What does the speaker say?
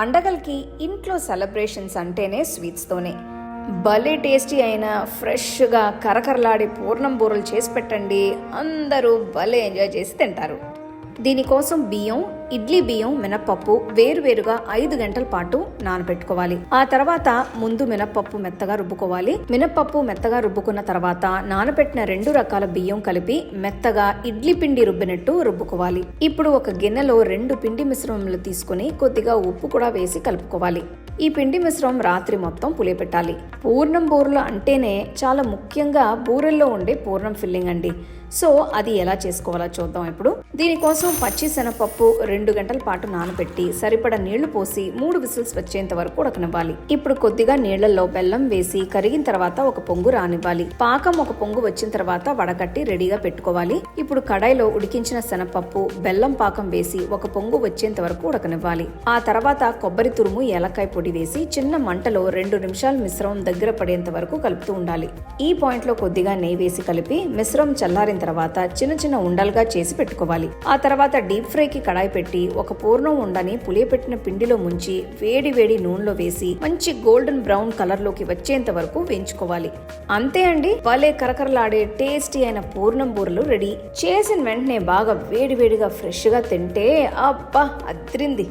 పండగలకి ఇంట్లో సెలబ్రేషన్స్ అంటేనే స్వీట్స్తోనే భలే టేస్టీ అయిన ఫ్రెష్గా కరకరలాడే పూర్ణం బూరలు చేసి పెట్టండి. అందరూ భలే ఎంజాయ్ చేసి తింటారు. దీనికోసం బియ్యం ఇడ్లీ బియ్యం మినప్పప్పు వేరువేరుగా ఐదు గంటల పాటు నానబెట్టుకోవాలి. ఆ తర్వాత ముందు మినప్పప్పు మెత్తగా రుబ్బుకోవాలి. మినప్పప్పు మెత్తగా రుబ్బుకున్న తర్వాత నానబెట్టిన రెండు రకాల బియ్యం కలిపి మెత్తగా ఇడ్లీ పిండి రుబ్బినట్టు రుబ్బుకోవాలి. ఇప్పుడు ఒక గిన్నెలో రెండు పిండి మిశ్రమములు తీసుకుని కొద్దిగా ఉప్పు కూడా వేసి కలుపుకోవాలి. ఈ పిండి మిశ్రమం రాత్రి మొత్తం పులియపెట్టాలి పూర్ణం బూరెలు అంటేనే చాలా ముఖ్యంగా బూరెల్లో ఉండే పూర్ణం ఫిల్లింగ్ అండి. సో అది ఎలా చేసుకోవాలో చూద్దాం ఇప్పుడు. దీనికోసం పచ్చి శనగపప్పు రెండు గంటల పాటు నానబెట్టి సరిపడ నీళ్ళు పోసి మూడు విసిల్స్ వచ్చేంత వరకు ఉడకనివ్వాలి. ఇప్పుడు కొద్దిగా నీళ్ళలో బెల్లం వేసి కరిగిన తర్వాత ఒక పొంగు రానివ్వాలి. పాకం ఒక పొంగు వచ్చిన తర్వాత వడగట్టి రెడీగా పెట్టుకోవాలి. ఇప్పుడు కడాయిలో ఉడికించిన శనగపప్పు బెల్లం పాకం వేసి ఒక పొంగు వచ్చేంత వరకు ఉడకనివ్వాలి. ఆ తర్వాత కొబ్బరి తురుము ఏలకాయ పొడి వేసి చిన్న మంటలో రెండు నిమిషాలు మిశ్రమం దగ్గర పడేంత వరకు కలుపుతూ ఉండాలి. ఈ పాయింట్లో కొద్దిగా నెయ్యి వేసి కలిపి మిశ్రమం చల్లారిన తర్వాత చిన్న చిన్న ఉండలుగా చేసి పెట్టుకోవాలి. ఆ తర్వాత డీప్ ఫ్రైకి కడాయి పెట్టి ఒక పూర్ణం ఉండని పులియపెట్టిన పిండిలో ముంచి వేడి వేడి నూనెలో వేసి మంచి గోల్డెన్ బ్రౌన్ కలర్లోకి వచ్చేంత వరకు వేయించుకోవాలి. అంతే అండి భలే కరకరలాడే టేస్టీ అయిన పూర్ణం బూరలు రెడీ. చేసిన వెంటనే బాగా వేడి వేడిగా ఫ్రెష్గా తింటే అబ్బా అద్రింది.